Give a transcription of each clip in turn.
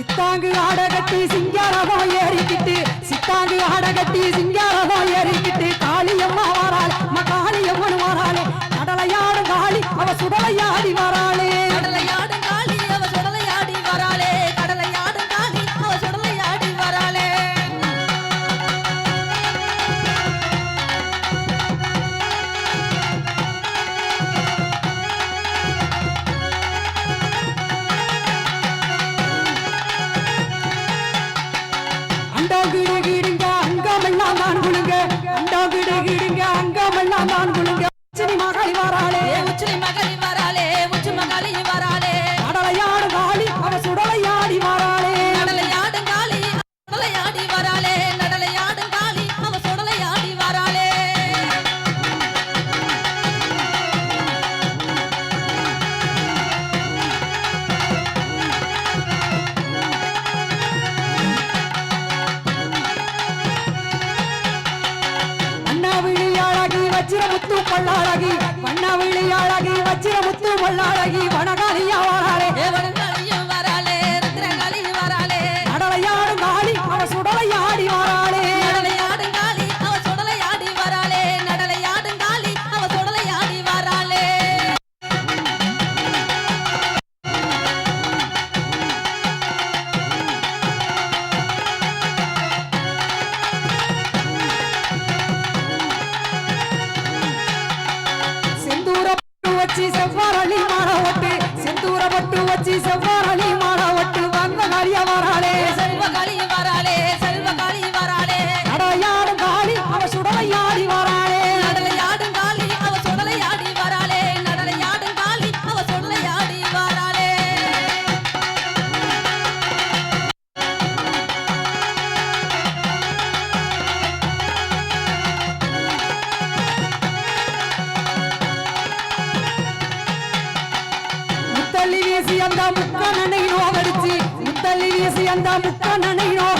சித்தாங்கு ஆடகட்டி சிங்காரவோ ஏறிக்கிட்டு சித்தாங்கு ஆடகட்டி சிங்காரவோ ஏறிக்கிட்டு. முத்து மல்லாடகி வீசி அந்த முக்கணனை நோகடிச்சு முத்தள்ளி வீசி அந்த முக்கணனை நோக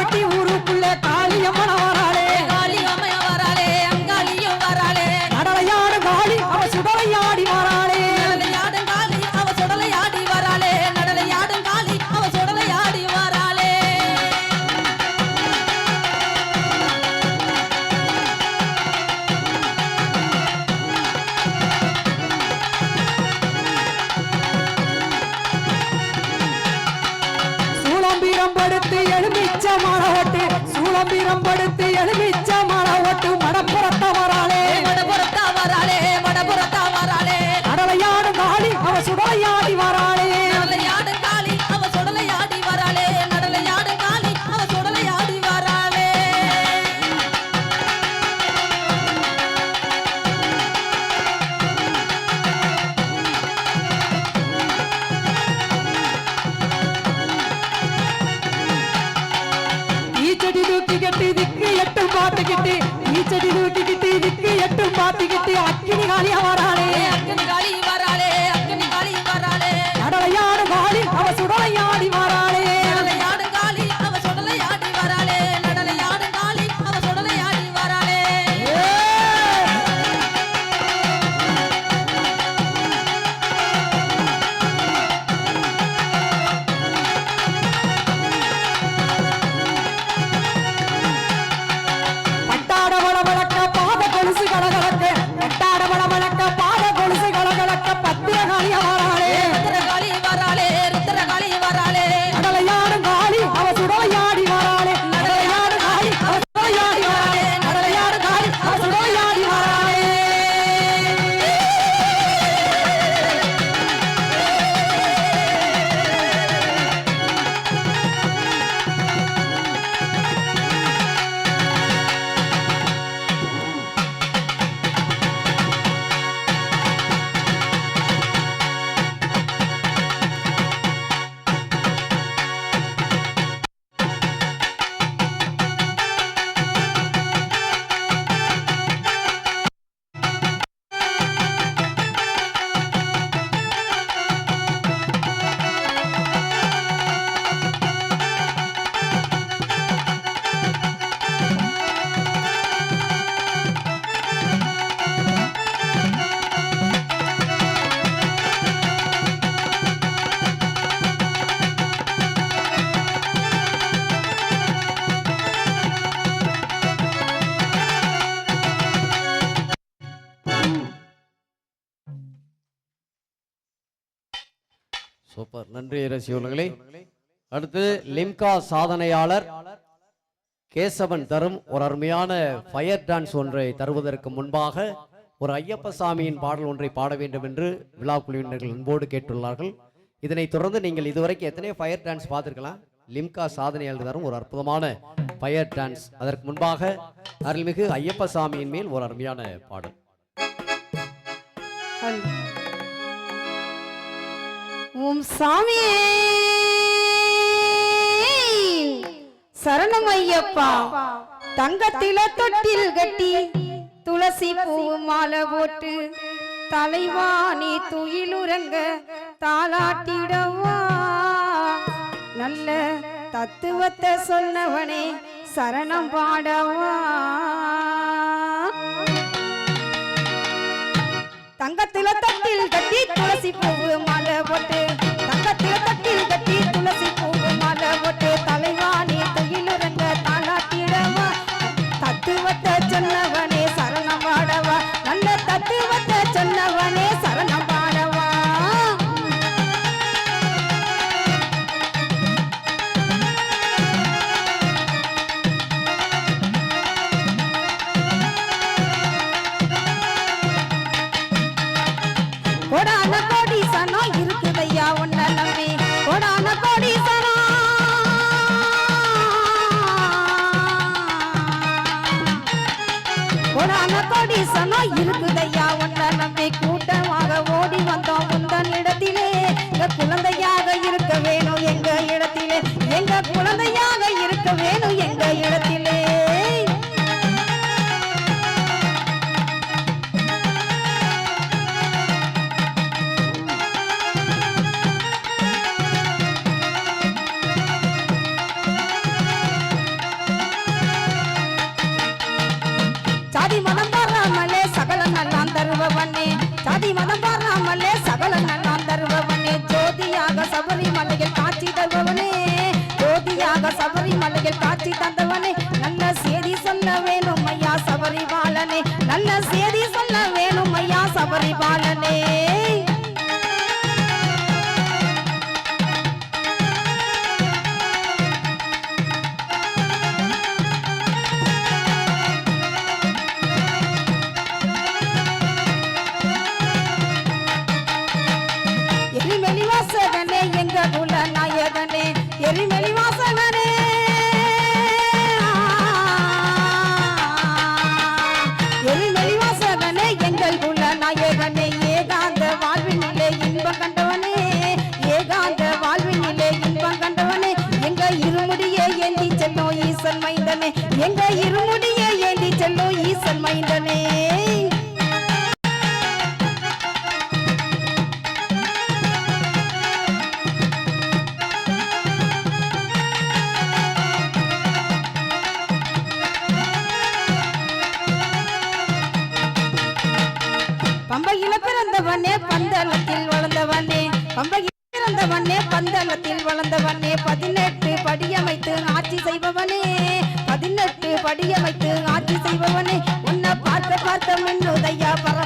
பட்டி ஊர் சூப்பர். நன்றி ரசிகர்களே. அடுத்து லிம்கா சாதனையாளர் கேசவன் தரும் ஒரு அருமையான ஃபயர் டான்ஸ் ஒன்றை தருவதற்கு முன்பாக ஒரு ஐயப்ப சாமியின் பாடல் ஒன்றை பாட வேண்டும் என்று விழா குழுவினர்கள் அன்போடு கேட்டுள்ளார்கள். இதனைத் தொடர்ந்து நீங்கள் இதுவரைக்கும் எத்தனையோ ஃபயர் டான்ஸ் பார்த்துருக்கலாம். லிம்கா சாதனையாளர் தரும் ஒரு அற்புதமான ஃபயர் டான்ஸ். அதற்கு முன்பாக அருள்மிகு ஐயப்ப சாமியின் மேல் ஒரு அருமையான பாடல். ஓம் சாமியே. சரணம் ஐயப்பா தங்கத்தில தொட்டில் கட்டி துளசி பூ மாலை போட்டு தலைவாணி துயிலுறங்க தாளாட்டிடவா. நல்ல தத்துவத்தை சொன்னவனே சரணம் பாடவா. தங்கத்தில தட்டில் கட்டி துளசி பூவு மாலை போட்டு தங்கத்தில தட்டில் கட்டி துளசி பூ கொடான கோடி சனம் இருக்குதையா? உன்ன நம்பி கூட்டமாக ஓடி வந்தோம். உந்தன் இடத்திலே சாதி மதம் பாராமலே சகல நல்லாம் தருபவனே. சாதி மதம் பாராமலே சகல நல்லாம் தருபவனே. ஜோதியாக சபரிமலையில் காட்சி தருபவனே. ஜோதியாக சபரிமலையில் காட்சி தந்தவனே. நல்ல செய்தி சொல்ல வேணும் ஐயா சபரிபாலனே. நல்ல செய்தி சொல்ல வேணும் ஐயா சபரிபாலனே. எரிமெலி மைந்தனே எங்க இருமுடிய ஏந்தி செல்லும் ஈசன் மைந்தனே. பம்பையில பிறந்தவனே பந்தளத்தில் வளர்ந்தவனே. பம்பையில் பிறந்தவனே பந்தளத்தில் வளர்ந்தவனே. பதினெட்டு படியமைத்து ஆட்சி செய்பவனே. பதினெட்டு படியமைத்து ஆட்சி செய்பவனே. உன்னை பார்க்க பார்த்த மின்னுதையா பர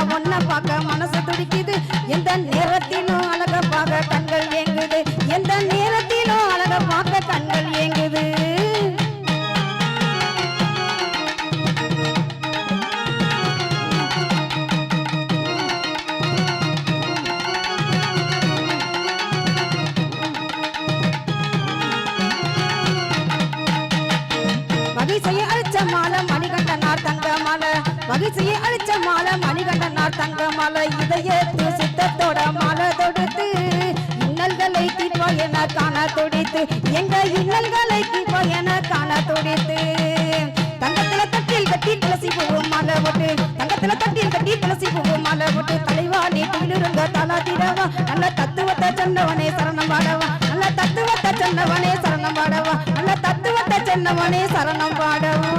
நீண்ட ஒன்ன பார்க்க மனசு துடிக்குது. எந்த நேரத்திலும் அழக பார்க்க கண்கள் ஏங்குது. எந்த நேரத்திலும் அழக பார்க்க கண்கள் ஏங்குது. வகிசையை அழிச்ச மாலை மணிகண்டனார் தங்க மாலை. மகிழ்ச்சியை அழிச்ச மாலை மணிகண்டனார் தங்க மாலை இதயத்து சித்தத்தோட மாலை தொடுத்து இன்னல்களை தீர்ப்பா என காண துடித்து எங்க இன்னல்களை தீர்ப்பா என காண துடித்து. தங்கத்துல தட்டில் கட்டி துளசி போவோம் மாலை போட்டு தங்கத்துல தட்டில் கட்டி துளசி போவோம் மாலை போட்டு தலைவா நீ துளிருங்க தலா திரவா நல்ல தத்துவத்தை சொன்னவனே சரணம் பாடவா நல்ல தத்துவத்தை சொன்னவனே சரணம் பாடவா நல்ல தத்துவத்தை சொன்னவனே சரணம் பாடவா.